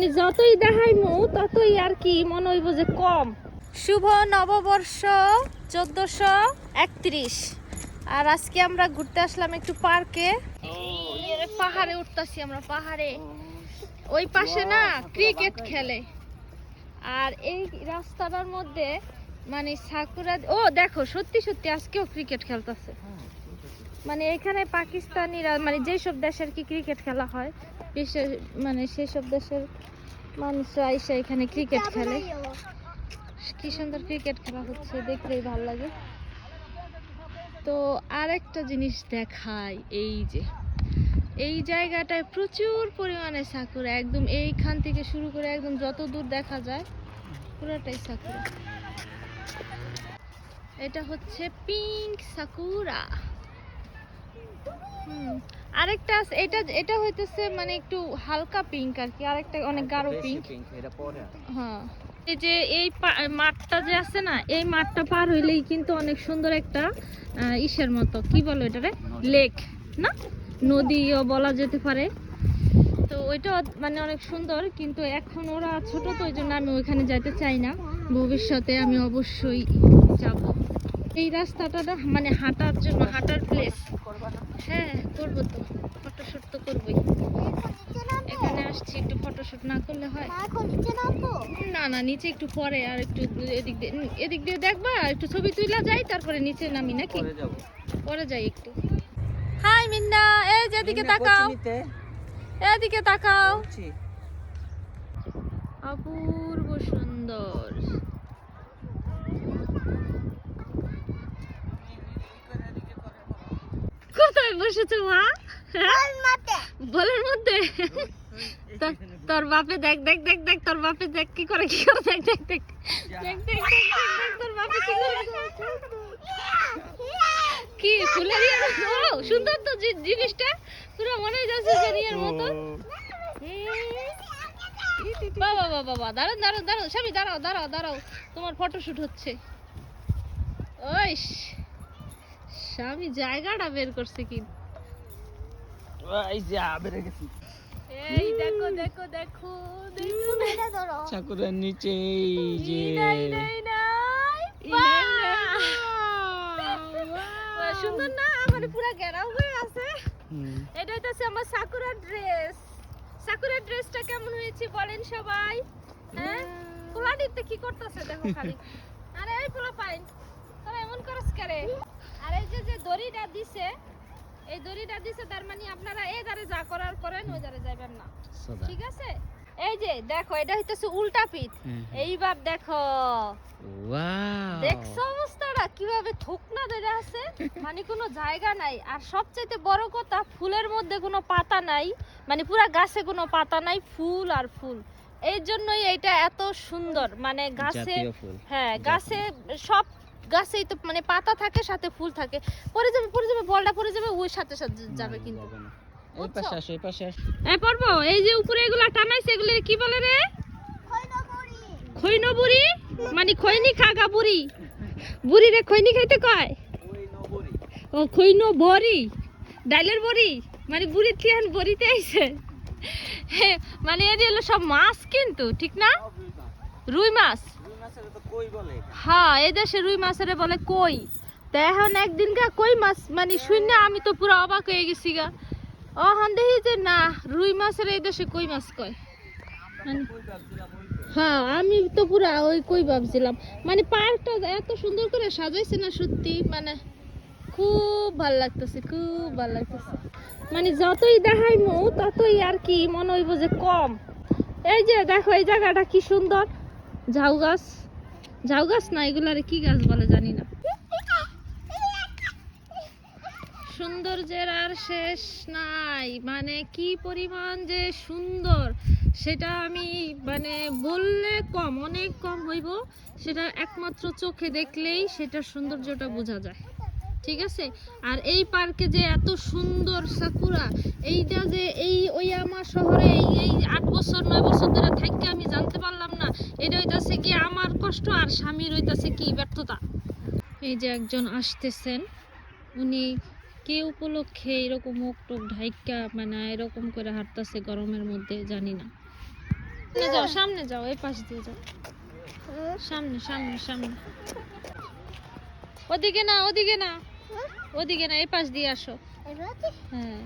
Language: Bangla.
মানে যতই দেখাইমু ততই আর কি মনে হইব যে কম। শুভ নববর্ষ চোদ্দশো একত্রিশ। আর আজকে আমরা ঘুরতে আসলাম একটু পার্কে। পাহাড়ে উঠতেছি আমরা পাহাড়ে। ওই পাশে না ক্রিকেট খেলে। আর এই রাস্তাটার মধ্যে মানে সাকুরা ও দেখো সত্যি সত্যি আজকেও ক্রিকেট খেলতেছে। মানে এখানে পাকিস্তানিরা মানে যেসব দেশের কি ক্রিকেট খেলা হয় বিশেষ মানে সেসব দেশের মানুষরা এসে এখানে ক্রিকেট খেলে। কি সুন্দর ক্রিকেট খেলা হচ্ছে দেখলেই ভালো লাগে। তো আরেকটা জিনিস দেখাই, এই যে। এই জায়গাটায় প্রচুর পরিমাণে সাকুরা, একদম এইখান থেকে শুরু করে একদম যত দূর দেখা যায়, পুরোটাই সাকুরা। এটা হচ্ছে পিঙ্ক সাকুরা। হুম আরেকটা এটা এটা হইতেছে মানে একটু হালকা পিঙ্ক আর কি আরেকটা অনেক গাঢ় পিঙ্ক এটা পরে হ্যাঁ। এই যে এই মাঠটা যে আছে না এই মাঠটা পার হইলেই কিন্তু অনেক সুন্দর একটা ইসের মতো। কি বলো এটারে লেক না? নদীও বলা যেতে পারে। তো ওইটা মানে অনেক সুন্দর কিন্তু এখন ওরা ছোট তো ওই জন্য আমি ওইখানে যেতে চাই না। ভবিষ্যতে আমি অবশ্যই যাব। এই রাস্তাটা মানে হাঁটার জন্য হাঁটার প্লেস হ্যাঁ করব তো। ফটোশুট তো করবোই। এখানে আসছি একটু ফটোশুট না করলে হয়। না না নিচে একটু পরে আর একটু এদিক দিয়ে এদিক দিয়ে দেখবা একটু ছবি তুইলা যাই তারপরে নিচে নামি নাকি? পরে পরে যাই একটু। হাই মিন্না এই যে এদিকে তাকাও। এদিকে তাকাও। অপূর্ব সুন্দর। বসেছো মা বলের মধ্যে তোর বাপে দেখ দেখ দেখ দেখ তোর বাপে দেখ কি করে কি করে দেখ দেখ দেখ দেখ দেখ দেখ তোর বাপে কি করে কি ফুলে সুন্দর তো জিনিসটা পুরো মনে যাচ্ছে জেরিয়ার মতো বাবা বাবা বাবা দাঁড়াও দাঁড়াও দাঁড়াও সবই দাঁড়াও দাঁড়াও দাঁড়াও তোমার ফটোশুট হচ্ছে ওইস স্বামী জায়গাটা বের করছে কি এই যে বেড়ে গেছি এই দেখো দেখো দেখো দেখো ঠাকুরের নিচে এই যে নাই নাই নাই বাহ! বাহ, সুন্দর না মানে পুরা হয়ে আছে। এটা হচ্ছে আমার সাকুরা ড্রেস সাকুরা ড্রেসটা কেমন হয়েছে বলেন সবাই হ্যাঁ পোলাডিতে কি করতেছে দেখো খালি আরে এই পোলা পাইন তোরা এমন করস করে আর এই যে যে দড়িটা দিছে এই দড়িটা দিছে তার মানে আপনারা এই ধারে যা করার করেন ওই ধারে যাবেন না। ঠিক আছে? এই যে দেখো এটা হইতেছে উল্টা পিঠ। এইবার দেখো। দেখছ অবস্থাটা? কীভাবে থুকনা ধরে আছে? মানে কোনো জায়গা নাই। আর সবচেয়ে বড় কথা ফুলের মধ্যে কোনো পাতা নাই। মানে পুরা গাছে কোনো পাতা নাই ফুল আর ফুল। এই জন্যই এটা এত সুন্দর। মানে গাছে হ্যাঁ গাছে সব গাছেই তো মানে পাতা থাকে সাথে ফুল থাকে। পরে যাবে পরে যাবে বলটা পরে যাবে ওই সাথে সাথে যাবে কিন্তু। না। এই পাশে আসো এই পাশে আসো। এই পর্ব এই যে উপরে এগুলা টানাইছে এগুলো কি বলে রে? খৈন বুড়ি মানে খৈনি খাগা বুড়ি। বুড়ি রে খৈনি খাইতে কয়? ও খৈন বড়ি ডাইলের বড়ি? মানে বুড়ি তিয়ান বড়িতে আইছে। মানে এর হলো সব মাছ কিন্তু ঠিক না? রুই মাছ। হ্যাঁ এই দেশে রুই মাছের বলে কই। তা এখন একদিন কই মাছ? মানে শুনে আমি তো পুরো অবাক হয়ে গেছি গা। অহন দেখি যে না, রুই মাছের এই দেশে কই মাছ কয়? মানে- হ্যাঁ আমি তো পুরা ওই কই ভাবছিলাম। মানে পার্কটা এত সুন্দর করে সাজাইছে না সত্যি মানে খুব ভালো লাগতেছে, খুব ভালো লাগতেছে। মানে যতই দেখাইমু, ততই আর কি মনে হইব যে কম। এই যে দেখো, এই জায়গাটা কি সুন্দর। ঝাউ গাছ। ঝাউ গাছ, না এগুলো আর কি গাছ বলে জানি না। সৌন্দর্যের আর শেষ নাই। মানে কি পরিমাণ যে সুন্দর, সেটা আমি মানে বললে কম, অনেক কম হইব। সেটা একমাত্র চোখে দেখলেই সেটার সৌন্দর্যটা বোঝা যায়। ঠিক আছে? আর এই পার্কে যে এত সুন্দর সাকুরা এইটা যে এই ওই আমার শহরে এই এই আট বছর, নয় বছর ধরে থাকতে আমি জানতে পারলাম না। এটা হইতাছে কি আমার কষ্ট আর স্বামীর হইতাছে কি ব্যর্থতা? এই যে একজন আসতেছেন, উনি কে উপলক্ষে এরকম মুখ টুক ঢাইকা মানে এরকম করে হাঁটতেছে গরমের মধ্যে জানি না। সামনে যাও সামনে যাও, এই পাশ দিয়ে যাও। সামনে সামনে সামনে। ওদিকে না ওদিকে না। ওদিকে না এই পাশ দিয়ে আসো। হ্যাঁ।